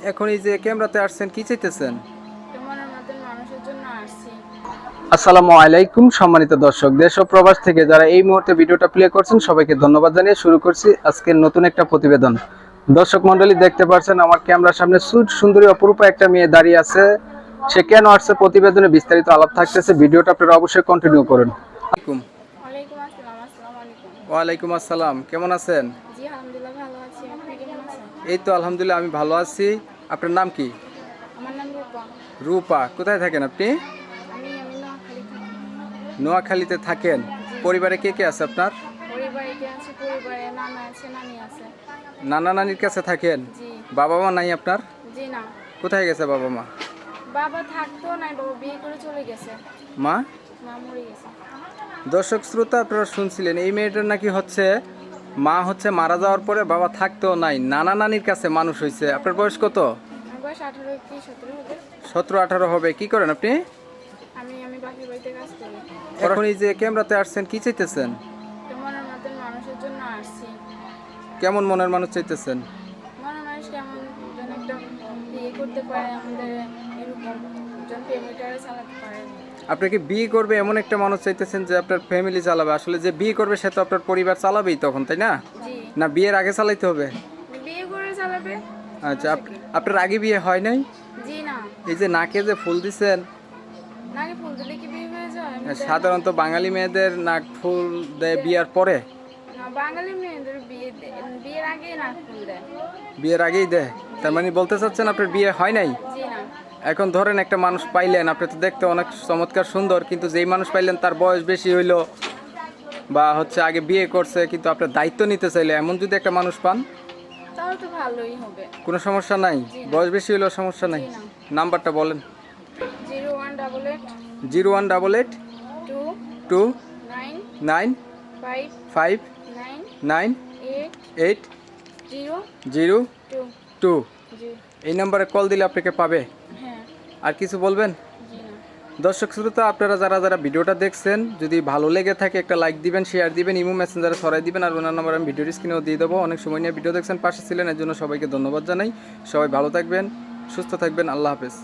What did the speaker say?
এখন এই যে ক্যামেরাতে আসছেন কি চাইতেছেন? তোমার মতন মানুষের জন্য আসছি আসসালামু আলাইকুম সম্মানিত দর্শক দেশ ও প্রবাস থেকে যারা এই মুহূর্তে ভিডিওটা প্লে করছেন সবাইকে ধন্যবাদ জানিয়ে শুরু করছি আজকের নতুন একটা প্রতিবেদন। দর্শক মন্ডলী দেখতে পাচ্ছেন আমার ক্যামেরার সামনে সুট সুন্দরী অপরূপা একটা মেয়ে দাঁড়িয়ে আছে। সে কেন আসছে প্রতিবেদনে বিস্তারিত আলাপ থাকতেছে ভিডিওটা আপনারা অবশ্যই কন্টিনিউ করুন। আলাইকুম। ওয়ালাইকুম আলাইকুম। ওয়ালাইকুম আসসালাম কেমন আছেন জি আলহামদুলিল্লাহ ভালো আছি আপনি কেমন আছেন এই তো আলহামদুলিল্লাহ আমি ভালো আছি। আপনার নাম কি? রূপা। কোথায় থাকেন আপনি? নোয়াখালীতে থাকেন। পরিবারে কে কে আছে আপনার? নানা নানির কাছে থাকেন? বাবা মা নাই আপনার? কোথায় গেছে বাবা মা বাবা থাকতো নাই বাবা বিয়ে করে চলে গেছে। মা? মা মরে গেছে। দর্শক শ্রোতা আপনারা শুনছিলেন এই মেয়েটার নাকি হচ্ছে মা হচ্ছে মারা যাওয়ার পরে বাবা থাকতেও নাই নানা নানির কাছে মানুষ হয়েছে আপনার বয়স কত? সতেরো আঠারো হবে। কি করেন আপনি? এখন এই যে ক্যামেরাতে আসছেন কি চাইতেছেন? কেমন মনের মানুষ চাইতেছেন? করতে পারে আমাদের এরকম যেন ফ্যামিলিটারে চালাতে পারে আপনাকে বিয়ে করবে এমন একটা মানুষ চাইতেছেন যে আপনার ফ্যামিলি চালাবে? আসলে যে বিয়ে করবে সে তো আপনার পরিবার চালাবেই তখন তাই না? না বিয়ের আগে চালাইতে হবে? বিয়ে করে চালাবে। আচ্ছা আপ- আপনার আগে বিয়ে হয় নাই? এই যে নাকে যে ফুল দিছেন? আমি সাধারণত বাঙালি মেয়েদের নাক ফুল দেয় বিয়ার পরে? বাঙালি মেয়েদের বিয়ের আগে নাক ফুল দেয়। বিয়ের আগেই দেয়? তার মানে বলতে চাচ্ছেন আপনার বিয়ে হয় নাই? এখন ধরেন একটা মানুষ পাইলেন আপনি তো দেখতে অনেক চমৎকার সুন্দর কিন্তু যেই মানুষ পাইলেন তার বয়স বেশি হইল বা হচ্ছে আগে বিয়ে করছে কিন্তু আপনার দায়িত্ব নিতে চাইলে এমন যদি একটা মানুষ পান? তাহলে তো ভালোই হবে। কোনো সমস্যা নাই? বয়স বেশি হইলেও সমস্যা নাই? নাম্বারটা বলেন। Zero one double eight zero one double eight two two nine nine five five nine nine eight zero zero two two. এই নাম্বারে কল দিলে আপনাকে পাবে। হ্যাঁ। আর কিছু বলবেন? দর্শক শ্রোতা, আপনারা যারা যারা ভিডিওটা দেখছেন, যদি ভালো লেগে থাকে একটা লাইক দিবেন শেয়ার দিবেন, ইমো মেসেঞ্জারে সরাই দিবেন, আর ওনার নাম্বার আমি ভিডিওর স্ক্রিনেও দিয়ে দেবো। অনেক সময় নিয়ে ভিডিও দেখছেন, পাশে ছিলেন, এর জন্য সবাইকে ধন্যবাদ জানাই। সবাই ভালো থাকবেন, সুস্থ থাকবেন, আল্লাহ হাফেজ।